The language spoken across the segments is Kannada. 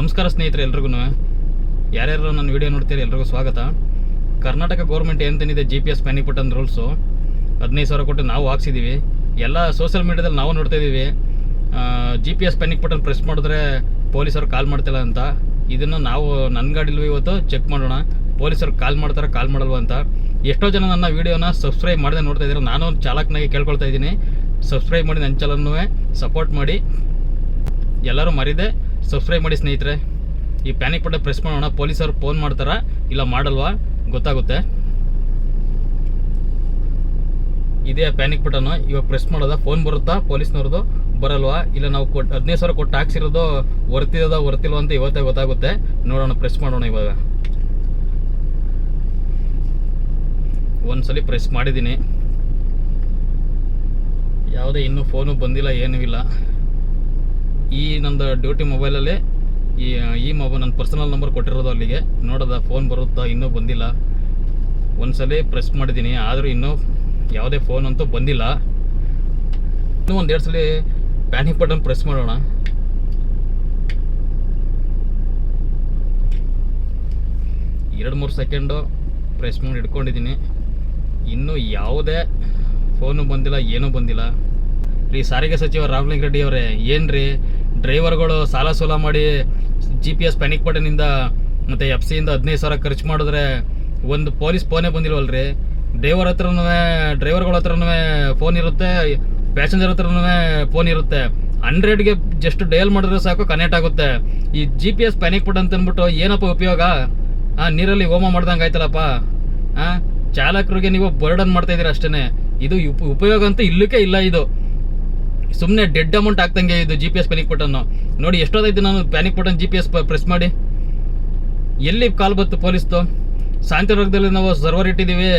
ನಮಸ್ಕಾರ ಸ್ನೇಹಿತರೆ ಎಲ್ರಿಗೂ ಯಾರ್ಯಾರು ನನ್ನ ವಿಡಿಯೋ ನೋಡ್ತೀರಿ ಎಲ್ರಿಗೂ ಸ್ವಾಗತ. ಕರ್ನಾಟಕ ಗೌರ್ಮೆಂಟ್ ಏನು ತಂದಿದೆ G P S panic button rules ಹದಿನೈದು ಸಾವಿರ ಕೊಟ್ಟು ನಾವು ಹಾಕ್ಸಿದ್ದೀವಿ ಎಲ್ಲ ಸೋಷಿಯಲ್ ಮೀಡಿಯಾದಲ್ಲಿ ನಾವು ನೋಡ್ತಾ ಇದ್ದೀವಿ G P S panic button press ಮಾಡಿದ್ರೆ ಪೊಲೀಸರು ಕಾಲ್ ಮಾಡ್ತಿಲ್ಲ ಅಂತ. ಇದನ್ನು ನಾವು ನನ್ನ ಗಾಡಿಲಿ ಇವತ್ತು ಚೆಕ್ ಮಾಡೋಣ. ಪೊಲೀಸರು ಕಾಲ್ ಮಾಡ್ತಾರೆ, ಕಾಲ್ ಮಾಡಲ್ವ ಅಂತ. ಎಷ್ಟೋ ಜನ ನನ್ನ ವಿಡಿಯೋನ ಸಬ್ಸ್ಕ್ರೈಬ್ ಮಾಡದೆ ನೋಡ್ತಾ ಇದ್ದಾರೆ. ನಾನು ಚಾಲಕನಾಗಿ ಕೇಳ್ಕೊಳ್ತಾ ಇದ್ದೀನಿ. ಸಬ್ಸ್ಕ್ರೈಬ್ ಮಾಡಿ ನನ್ನ ಚಾನಲ್ನೂ ಸಪೋರ್ಟ್ ಮಾಡಿ. ಎಲ್ಲರೂ ಮರಿದೆ. ಸಬ್ಸ್ಕ್ರೈಬ್ ಮಾಡಿ ಸ್ನೇಹಿತರೆ. ಈ ಪ್ಯಾನಿಕ್ ಬಟನ್ ಪ್ರೆಸ್ ಮಾಡೋಣ. ಪೊಲೀಸರು ಫೋನ್ ಮಾಡ್ತಾರಾ? ಇಲ್ಲ ಮಾಡಲ್ವಾ? ಗೊತ್ತಾಗುತ್ತೆ. ಇದೇ ಪ್ಯಾನಿಕ್ ಬಟನ್ ಇವಾಗ ಪ್ರೆಸ್ ಮಾಡೋದ? ಫೋನ್ ಬರುತ್ತಾ? ಪೊಲೀಸ್ನವ್ರದ್ದು? ಬರಲ್ವಾ? ಇಲ್ಲ ನಾವು ಕೊಟ್ಟು ಹದಿನೈದು ಸಾವಿರ ಕೊಟ್ಟು ಹಾಕ್ಸಿರೋದು ವರ್ತಿರೋದ, ವರ್ತಿಲ್ವ ಅಂತ ಇವತ್ತೇ ಗೊತ್ತಾಗುತ್ತೆ. ನೋಡೋಣ ಪ್ರೆಸ್ ಮಾಡೋಣ ಇವಾಗ. ಒಂದ್ಸಲಿ ಪ್ರೆಸ್ ಮಾಡಿದ್ದೀನಿ. ಯಾವುದೇ ಇನ್ನೂ ಫೋನು ಬಂದಿಲ್ಲ, ಏನೂ ಇಲ್ಲ. ಈ ನಂದು ಡ್ಯೂಟಿ ಮೊಬೈಲಲ್ಲಿ ಈ ಈ ಮೊಬೈಲ್ ನನ್ನ ಪರ್ಸನಲ್ ನಂಬರ್ ಕೊಟ್ಟಿರೋದು ಅಲ್ಲಿಗೆ. ನೋಡೋದ ಫೋನ್ ಬರುತ್ತಾ, ಇನ್ನೂ ಬಂದಿಲ್ಲ. ಒಂದ್ಸಲಿ ಪ್ರೆಸ್ ಮಾಡಿದ್ದೀನಿ, ಆದರೂ ಇನ್ನೂ ಯಾವುದೇ ಫೋನ್ ಅಂತೂ ಬಂದಿಲ್ಲ. ಇನ್ನೂ ಒಂದೆರಡು ಸಲ ಪ್ಯಾನಿಕ್ ಬಟನ್ ಪ್ರೆಸ್ ಮಾಡೋಣ. ಎರಡು ಮೂರು ಸೆಕೆಂಡು ಪ್ರೆಸ್ ಮಾಡಿ ಇಟ್ಕೊಂಡಿದ್ದೀನಿ. ಇನ್ನೂ ಯಾವುದೇ ಫೋನು ಬಂದಿಲ್ಲ, ಏನೂ ಬಂದಿಲ್ಲ. ರೀ ಸಾರಿಗೆ ಸಚಿವ ರಾಮಲಿಂಗ ರೆಡ್ಡಿ ಅವರೇ, ಏನ್ರಿ? ಡ್ರೈವರ್ಗಳು ಸಾಲ ಸೂಲ ಮಾಡಿ ಜಿ ಪಿ ಎಸ್ ಪ್ಯಾನಿಕ್ ಬಟನಿಂದ ಮತ್ತು ಎಫ್ ಸಿಯಿಂದ ಹದಿನೈದು ಸಾವಿರ ಖರ್ಚು ಮಾಡಿದ್ರೆ ಒಂದು ಪೊಲೀಸ್ ಫೋನೇ ಬಂದಿಲ್ವಲ್ರಿ? ಡ್ರೈವರ್ ಹತ್ರನೂ ಡ್ರೈವರ್ಗಳ ಹತ್ರನೂ ಫೋನ್ ಇರುತ್ತೆ ಪ್ಯಾಸೆಂಜರ್ ಹತ್ರನೂ ಫೋನ್ ಇರುತ್ತೆ. ಹಂಡ್ರೆಡ್ಗೆ ಜಸ್ಟ್ ಡಯಲ್ ಮಾಡಿದ್ರೆ ಸಾಕು ಕನೆಕ್ಟ್ ಆಗುತ್ತೆ. ಈ G P S panic button ಅಂದ್ಬಿಟ್ಟು ಏನಪ್ಪ ಉಪಯೋಗ? ಆ, ನೀರಲ್ಲಿ ಹೋಮ ಮಾಡ್ದಂಗೆ ಆಯ್ತಲ್ಲಪ್ಪ? ಆ, ಚಾಲಕರಿಗೆ ನೀವು ಬರ್ಡನ್ ಮಾಡ್ತಾ ಇದೀರ ಅಷ್ಟೇ ಇದು ಉಪ- ಉಪಯೋಗ ಅಂತ ಇಲ್ಲಕ್ಕೆ ಇಲ್ಲ ಇದು. ಸುಮ್ಮನೆ ಡೆಡ್ ಅಮೌಂಟ್ ಆಗ್ತಂಗೆ ಇದು G P S panic button ನೋಡಿ, ಎಷ್ಟೊತ್ತಾಯ್ತು ನಾನು panic button G P S press ಮಾಡಿ? ಎಲ್ಲಿ ಕಾಲ್ ಬಂತು ಪೊಲೀಸ್ದು? ಶಾಂತಿವರ್ಗದಲ್ಲಿ ನಾವು ಸರ್ವರ್ ಇಟ್ಟಿದ್ದೀವಿ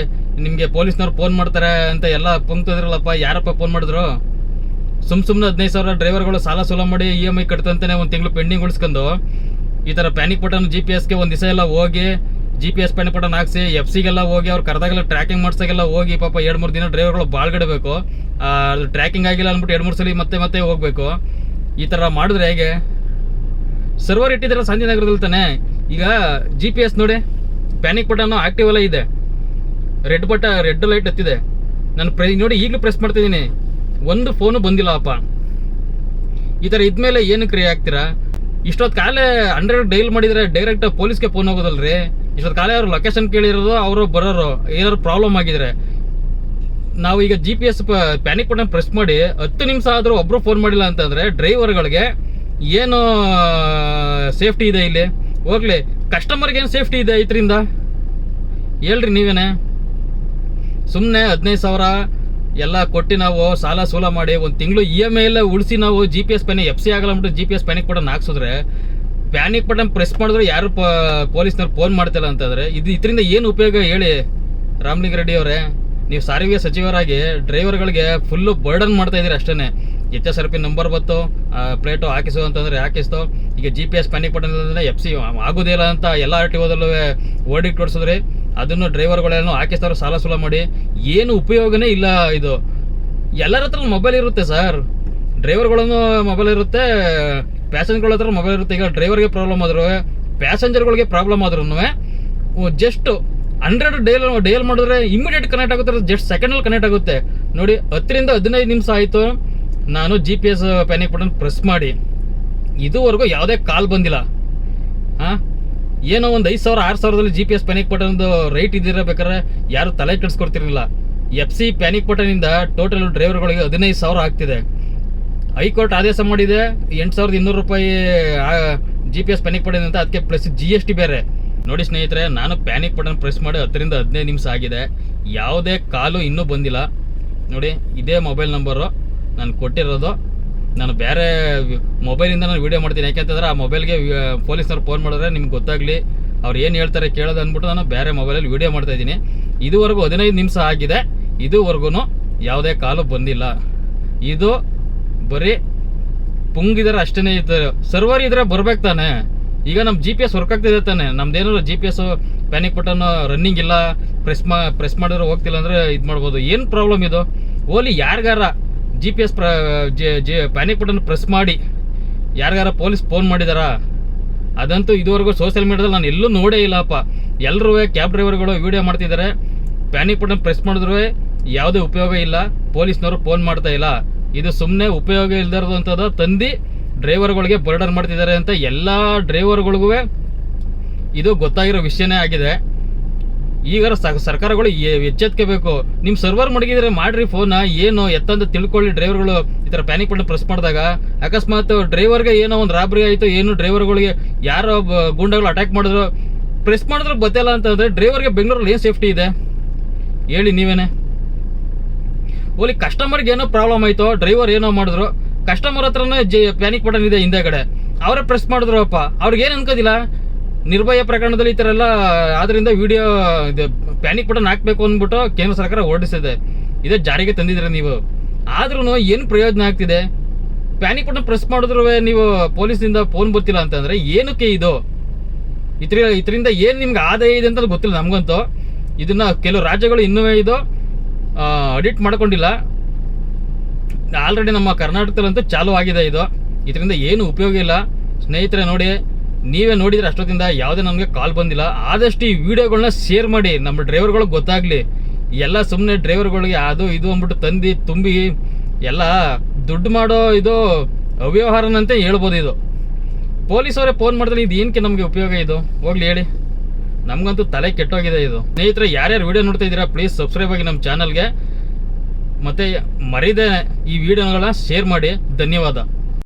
ನಿಮಗೆ ಪೊಲೀಸ್ನವ್ರು ಫೋನ್ ಮಾಡ್ತಾರೆ ಅಂತ ಎಲ್ಲ ಪುಂಕ್ತಿದ್ರಲ್ಲಪ್ಪ ಯಾರಪ್ಪ ಫೋನ್ ಮಾಡಿದ್ರು? ಸುಮ್ಮ ಸುಮ್ಮನೆ ಹದಿನೈದು ಸಾವಿರ ಡ್ರೈವರ್ಗಳು ಸಾಲ ಸೋಲ ಮಾಡಿ ಇ ಎಂ ಐ ಕಟ್ತಂತಾನೆ ಒಂದು ತಿಂಗಳು ಪೆಂಡಿಂಗ್ ಉಳಿಸ್ಕೊಂಡು, ಈ ಥರ ಪ್ಯಾನಿಕ್ ಬಟನ್ ಜಿ ಪಿ ಎಸ್ಗೆ ಒಂದು ದಿವಸ ಎಲ್ಲ ಹೋಗಿ ಜಿ ಪಿ ಎಸ್ ಪೆಣ್ಣ ಪಟನ್ ಹಾಕ್ಸಿ ಎಫ್ ಸಿಗೆಲ್ಲ ಹೋಗಿ ಅವ್ರು ಕರೆದಾಗೆಲ್ಲ ಟ್ರ್ಯಾಕಿಂಗ್ ಮಾಡ್ಸಾಗೆಲ್ಲ ಹೋಗಿ, ಪಾಪ ಎರಡು ಮೂರು ದಿನ ಡ್ರೈವರ್ಗಳು ಬಾಳ್ಗಡಬೇಕು ಅದು ಟ್ರ್ಯಾಕಿಂಗ್ ಆಗಿಲ್ಲ ಅಂದ್ಬಿಟ್ಟು ಎರಡು ಮೂರು ಸಲ ಮತ್ತೆ ಮತ್ತೆ ಹೋಗಬೇಕು. ಈ ಥರ ಮಾಡಿದ್ರೆ ಹೇಗೆ? ಸರ್ವರ್ ಇಟ್ಟಿದ್ರಲ್ಲ ಸಂಜೆ ನಗರದಲ್ಲಿ ತಾನೆ? ಈಗ ಜಿ ಪಿ ಎಸ್ ನೋಡಿ ಪ್ಯಾನಿಕ್ ಬಟನ್ ಆಕ್ಟಿವ್ ಎಲ್ಲ ಇದೆ. ರೆಡ್ ಬಟ ರೆಡ್ ಲೈಟ್ ಹತ್ತಿದೆ. ನಾನು ಪ್ರೆ ನೋಡಿ ಈಗಲೂ ಪ್ರೆಸ್ ಮಾಡ್ತಿದ್ದೀನಿ. ಒಂದು ಫೋನು ಬಂದಿಲ್ಲ, ಅಪ್ಪ. ಈ ಥರ ಇದ್ಮೇಲೆ ಏನು ರೀ ಆಗ್ತೀರಾ? ಇಷ್ಟೊತ್ತು ಕಾಲೇ ಅಂಡ್ರೆಡ್ ಡೈಲ್ ಮಾಡಿದರೆ ಡೈರೆಕ್ಟ್ ಪೊಲೀಸ್ಗೆ ಫೋನ್ ಹೋಗೋದಲ್ರಿ. ಇಷ್ಟೊತ್ತು ಕಾಲೇ ಅವ್ರು ಲೊಕೇಶನ್ ಕೇಳಿರೋದು, ಅವರು ಬರೋರು, ಏನಾದ್ರು ಪ್ರಾಬ್ಲಮ್ ಆಗಿದ್ರೆ ನಾವು ಈಗ G P S panic button press ಮಾಡಿ ಹತ್ತು ನಿಮಿಷ ಆದರೂ ಒಬ್ಬರು ಫೋನ್ ಮಾಡಿಲ್ಲ ಅಂತಂದರೆ ಡ್ರೈವರ್ಗಳಿಗೆ ಏನು ಸೇಫ್ಟಿ ಇದೆ ಇಲ್ಲಿ? ಹೋಗ್ಲಿ ಕಸ್ಟಮರ್ಗೆ ಏನು ಸೇಫ್ಟಿ ಇದೆ ಇದರಿಂದ ಹೇಳ್ರಿ ನೀವೇನೆ. ಸುಮ್ಮನೆ ಹದಿನೈದು ಸಾವಿರ ಎಲ್ಲ ಕೊಟ್ಟು ನಾವು ಸಾಲ ಸೂಲ ಮಾಡಿ ಒಂದು ತಿಂಗಳು ಇ ಎಂ ಐ ಎಲ್ಲ ಉಳಿಸಿ ನಾವು ಜಿ ಪಿ ಎಸ್ ಪ್ಯಾನಿ ಎಫ್ ಸಿ ಆಗಲ್ಲ ಅಂದ್ಬಿಟ್ಟು G P S panic button ಹಾಕ್ಸಿದ್ರೆ panic button press ಮಾಡಿದ್ರೆ ಯಾರು ಪೊಲೀಸ್ನವ್ರು ಫೋನ್ ಮಾಡ್ತಿಲ್ಲ ಅಂತಂದ್ರೆ, ಇದು ಇದರಿಂದ ಏನು ಉಪಯೋಗ ಹೇಳಿ ರಾಮಲಿಂಗ ರೆಡ್ಡಿ ಅವರೇ? ನೀವು ಸಾರಿಗೆ ಸಚಿವರಾಗಿ ಡ್ರೈವರ್ಗಳಿಗೆ ಫುಲ್ಲು ಬರ್ಡನ್ ಮಾಡ್ತಾ ಇದ್ದೀರಿ ಅಷ್ಟೇ H S R P number ಬತ್ತು ಪ್ಲೇಟು ಹಾಕಿಸು ಅಂತಂದರೆ ಹಾಕಿಸ್ತು. ಈಗ G P S panic button F C ಆಗೋದಿಲ್ಲ ಅಂತ ಎಲ್ಲ ಆರ್ ಟಿ ಓದಲ್ಲೂ ಓಡಿ ಕೊಡ್ಸಿದ್ರಿ. ಅದನ್ನು ಡ್ರೈವರ್ಗಳೇನು ಹಾಕಿಸ್ತಾರೋ ಸಾಲ ಸುಲ ಮಾಡಿ. ಏನು ಉಪಯೋಗನೇ ಇಲ್ಲ ಇದು. ಎಲ್ಲರ ಹತ್ರ ಮೊಬೈಲ್ ಇರುತ್ತೆ ಸರ್ ಡ್ರೈವರ್ಗಳನ್ನು ಮೊಬೈಲ್ ಇರುತ್ತೆ ಪ್ಯಾಸೆಂಜರ್ಗಳ ಹತ್ರ ಮೊಬೈಲ್ ಇರುತ್ತೆ, ಈಗ ಡ್ರೈವರ್ಗೆ ಪ್ರಾಬ್ಲಮ್ ಆದ್ರು, ಪ್ಯಾಸೆಂಜರ್ಗಳಿಗೆ ಪ್ರಾಬ್ಲಮ್ ಆದ್ರೂ ಜಸ್ಟ್ ಹಂಡ್ರೆಡ್ ಡೇಲ್ ಡೇಲ್ ಮಾಡಿದ್ರೆ ಇಮಿಡಿಯೇಟ್ ಕನೆಕ್ಟ್ ಆಗುತ್ತೆ ಜಸ್ಟ್ ಸೆಕೆಂಡಲ್ಲಿ ಕನೆಕ್ಟ್ ಆಗುತ್ತೆ. ನೋಡಿ, ಹತ್ತರಿಂದ ಹದಿನೈದು ನಿಮಿಷ ಆಯಿತು. ನಾನು G P S panic button press ಮಾಡಿ. ಇದುವರೆಗೂ ಯಾವುದೇ ಕಾಲ್ ಬಂದಿಲ್ಲ. ಹಾಂ? ಏನೋ ಒಂದು ಐದು ಸಾವಿರ, ಆರು ಸಾವಿರದಲ್ಲಿ ಜಿ ಪಿ ಎಸ್ ಪ್ಯಾನಿಕ್ ಬಟನ್ದು ರೈಟ್ ಇದ್ದಿರಬೇಕಾದ್ರೆ ಯಾರು ತಲೆ ಕೆಡಿಸ್ಕೊಡ್ತಿರಲಿಲ್ಲ. ಎಫ್ ಸಿ ಪ್ಯಾನಿಕ್ ಬಟನಿಂದ ಟೋಟಲ್ ಡ್ರೈವರ್ಗಳಿಗೆ ಹದಿನೈದು ಸಾವಿರ ಆಗ್ತಿದೆ. ಹೈಕೋರ್ಟ್ ಆದೇಶ ಮಾಡಿದೆ ಎಂಟು ಸಾವಿರದ ಇನ್ನೂರು ರೂಪಾಯಿ ಜಿ ಪಿ ಎಸ್ ಪ್ಯಾನಿಕ್ ಅಂತ ಅದಕ್ಕೆ ಪ್ಲಸ್ ಜಿ ಎಸ್ ಟಿ ಬೇರೆ. ನೋಡಿ ಸ್ನೇಹಿತರೆ, ನಾನು ಪ್ಯಾನಿಕ್ ಬಟನ್ ಪ್ರೆಸ್ ಮಾಡಿ ಹತ್ತರಿಂದ ಹದಿನೈದು ನಿಮಿಷ ಆಗಿದೆ. ಯಾವುದೇ ಕಾಲು ಇನ್ನೂ ಬಂದಿಲ್ಲ. ನೋಡಿ, ಇದೇ ಮೊಬೈಲ್ ನಂಬರು ನಾನು ಕೊಟ್ಟಿರೋದು. ನಾನು ಬೇರೆ ಮೊಬೈಲಿಂದ ನಾನು ವೀಡಿಯೋ ಮಾಡ್ತೀನಿ. ಯಾಕೆಂತಂದ್ರೆ ಆ ಮೊಬೈಲ್ಗೆ ಪೊಲೀಸ್ನವ್ರು ಫೋನ್ ಮಾಡಿದ್ರೆ ನಿಮ್ಗೆ ಗೊತ್ತಾಗಲಿ. ಅವ್ರು ಏನು ಹೇಳ್ತಾರೆ ಕೇಳೋದು ಅಂದ್ಬಿಟ್ಟು ನಾನು ಬೇರೆ ಮೊಬೈಲಲ್ಲಿ ವೀಡಿಯೋ ಮಾಡ್ತಾ ಇದ್ದೀನಿ. ಇದುವರೆಗೂ ಹದಿನೈದು ನಿಮಿಷ ಆಗಿದೆ. ಇದುವರೆಗೂ ಯಾವುದೇ ಕಾಲು ಬಂದಿಲ್ಲ. ಇದು ಬರೀ ಪುಂಗಿದಾರೆ ಅಷ್ಟೇ ಇದ್ದಾರೆ. ಸರ್ವರ್ ಇದ್ರೆ ಬರ್ಬೇಕು ತಾನೆ. ಈಗ ನಮ್ಮ ಜಿ ಪಿ ಎಸ್ ವರ್ಕ್ ಆಗ್ತಿದೆ ತಾನೆ. ನಮ್ದೇನಾದ್ರು G P S panic button running ಇಲ್ಲ ಪ್ರೆಸ್ ಮಾ ಪ್ರೆಸ್ ಮಾಡಿದ್ರೆ ಹೋಗ್ತಿಲ್ಲ ಅಂದ್ರೆ ಇದು ಮಾಡ್ಬೋದು. ಏನು ಪ್ರಾಬ್ಲಮ್ ಇದು? ಓಲಿ ಯಾರಿಗಾರ ಜಿ ಪಿ ಎಸ್ ಪ್ರ, ಜಿ ಪ್ಯಾನಿಕ್ ಬಟನ್ ಪ್ರೆಸ್ ಮಾಡಿ, ಯಾರಿಗಾರ ಪೊಲೀಸ್ ಫೋನ್ ಮಾಡಿದಾರ? ಅದಂತೂ ಇದುವರೆಗೂ ಸೋಷಿಯಲ್ ಮೀಡಿಯಾದಲ್ಲಿ ನಾನು ಎಲ್ಲೂ ನೋಡೇ ಇಲ್ಲಪ್ಪ ಎಲ್ಲರೂ ಕ್ಯಾಬ್ ಡ್ರೈವರ್ಗಳು ವಿಡಿಯೋ ಮಾಡ್ತಿದ್ದಾರೆ ಪ್ಯಾನಿಕ್ ಬಟನ್ ಪ್ರೆಸ್ ಮಾಡಿದ್ರೂ ಯಾವುದೇ ಉಪಯೋಗ ಇಲ್ಲ. ಪೊಲೀಸ್ನವರು ಫೋನ್ ಮಾಡ್ತಾ ಇಲ್ಲ. ಇದು ಸುಮ್ಮನೆ ಉಪಯೋಗ ಇಲ್ದಿರೋದಂಥದ್ದು ತಂದು ಡ್ರೈವರ್ಗಳಿಗೆ ಬರ್ಡನ್ ಮಾಡ್ತಿದ್ದಾರೆ ಅಂತ ಎಲ್ಲ ಡ್ರೈವರ್ಗಳಿಗೂ ಇದು ಗೊತ್ತಾಗಿರೋ ವಿಷಯನೇ ಆಗಿದೆ. ಈಗ ಸರ್ಕಾರಗಳು ಎಚ್ಚೆತ್ಕೋಬೇಕು ನಿಮ್ಮ ಸರ್ವರ್ ಮಡಗಿದ್ರೆ ಮಾಡ್ರಿ ಫೋನ್, ಏನು ಎತ್ತಂತ ತಿಳ್ಕೊಳ್ಳಿ ಡ್ರೈವರ್ಗಳು. ಈ ಥರ ಪ್ಯಾನಿಕ್ ಬಟನ್ ಪ್ರೆಸ್ ಮಾಡಿದಾಗ ಅಕಸ್ಮಾತ್ ಡ್ರೈವರ್ಗೆ ಏನೋ ಒಂದು ರಾಬ್ರಿ ಆಯಿತು, ಏನು ಡ್ರೈವರ್ಗಳಿಗೆ ಯಾರೋ ಗೂಂಡಗಳು ಅಟ್ಯಾಕ್ ಮಾಡಿದ್ರು. ಪ್ರೆಸ್ ಮಾಡಿದ್ರು ಗೊತ್ತಿಲ್ಲ ಅಂತಂದ್ರೆ ಡ್ರೈವರ್ಗೆ ಬೆಂಗಳೂರಲ್ಲಿ ಏನು ಸೇಫ್ಟಿ ಇದೆ? ಹೇಳಿ ನೀವೇನೆ. ಓಲಿ ಕಸ್ಟಮರ್ಗೆ ಏನೋ ಪ್ರಾಬ್ಲಮ್ ಆಯಿತು ಡ್ರೈವರ್ ಏನೋ ಮಾಡಿದ್ರು ಕಸ್ಟಮರ್ ಹತ್ರನೇ ಜೆ ಪ್ಯಾನಿಕ್ ಬಟನ್ ಇದೆ ಹಿಂದೆಗಡೆ. ಅವರೇ ಪ್ರೆಸ್ ಮಾಡಿದ್ರು, ಅಪ್ಪ. ಅವ್ರಿಗೆ ಏನು ಅನ್ಕೋದಿಲ್ಲ? ನಿರ್ಭಯ ಪ್ರಕರಣದಲ್ಲಿ ಈ ಥರ ಎಲ್ಲ, ಆದ್ರಿಂದ ವಿಡಿಯೋ ಇದು ಪ್ಯಾನಿಕ್ ಬಟನ್ ಹಾಕ್ಬೇಕು ಅಂದ್ಬಿಟ್ಟು ಕೇಂದ್ರ ಸರ್ಕಾರ ಹೊರಡಿಸಿದೆ. ಇದೇ ಜಾರಿಗೆ ತಂದಿದ್ರೆ ನೀವು? ಆದ್ರೂ ಏನು ಪ್ರಯೋಜನ ಆಗ್ತಿದೆ? ಪ್ಯಾನಿಕ್ ಬಟನ್ ಪ್ರೆಸ್ ಮಾಡಿದ್ರು ನೀವು ಪೊಲೀಸಿಂದ ಫೋನ್ ಬರ್ತಿಲ್ಲ ಅಂತಂದರೆ ಏನಕ್ಕೆ ಇದು? ಇದ್ರ ಇದರಿಂದ ಏನು ನಿಮ್ಗೆ ಆದಾಯ ಇದೆ ಅಂತ ಗೊತ್ತಿಲ್ಲ ನಮಗಂತೂ. ಇದನ್ನು ಕೆಲವು ರಾಜ್ಯಗಳು ಇನ್ನೂ ಇದು ಅಡಿಟ್ ಮಾಡ್ಕೊಂಡಿಲ್ಲ. ಆಲ್ರೆಡಿ ನಮ್ಮ ಕರ್ನಾಟಕದಲ್ಲಂತೂ ಚಾಲೂ ಆಗಿದೆ ಇದು. ಇದರಿಂದ ಏನು ಉಪಯೋಗ ಇಲ್ಲ. ಸ್ನೇಹಿತರೆ ನೋಡಿ, ನೀವೇ ನೋಡಿದ್ರೆ ಅಷ್ಟೊತ್ತಿಂದ ಯಾವುದೇ ನಮಗೆ ಕಾಲ್ ಬಂದಿಲ್ಲ. ಆದಷ್ಟು ಈ ವಿಡಿಯೋಗಳನ್ನ ಶೇರ್ ಮಾಡಿ. ನಮ್ಮ ಡ್ರೈವರ್ಗಳಿಗೆ ಗೊತ್ತಾಗಲಿ. ಎಲ್ಲ ಸುಮ್ಮನೆ ಡ್ರೈವರ್ಗಳಿಗೆ ಅದು ಇದು ಅಂದ್ಬಿಟ್ಟು ತಂದು ತುಂಬಿ, ಎಲ್ಲ ದುಡ್ಡು ಮಾಡೋ ಇದು ಅವ್ಯವಹಾರನಂತೆ ಹೇಳ್ಬೋದು ಇದು. ಪೊಲೀಸವರೇ ಫೋನ್ ಮಾಡಿದ್ರೆ ಇದು ಏನಕ್ಕೆ ನಮಗೆ ಉಪಯೋಗ ಇದು? ಹೋಗ್ಲಿ ಹೇಳಿ. ನಮಗಂತೂ ತಲೆ ಕೆಟ್ಟೋಗಿದೆ ಇದು. ಸ್ನೇಹಿತರೆ, ಯಾರ್ಯಾರು ವಿಡಿಯೋ ನೋಡ್ತಾ ಇದ್ದೀರಾ ಪ್ಲೀಸ್ ಸಬ್ಸ್ಕ್ರೈಬ್ ಆಗಿ ನಮ್ಮ ಚಾನಲ್ಗೆ ಮತ್ತೆ ಮರೀದೆ ಈ ವಿಡಿಯೋಗಳನ್ನ ಶೇರ್ ಮಾಡಿ. ಧನ್ಯವಾದ.